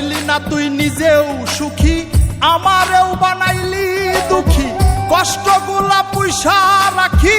হইলি না তুই নিজেও সুখী? আমারেও বানাইলি দুঃখী। কষ্টগুলা পয়সা রাখি।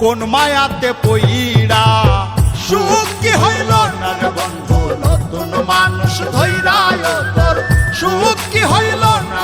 কোন মায়াতে পইরা সুখ কি হইল নর বন্ধু, নতুন মানুষ ধৈরায় তোর সুখ কি হইল না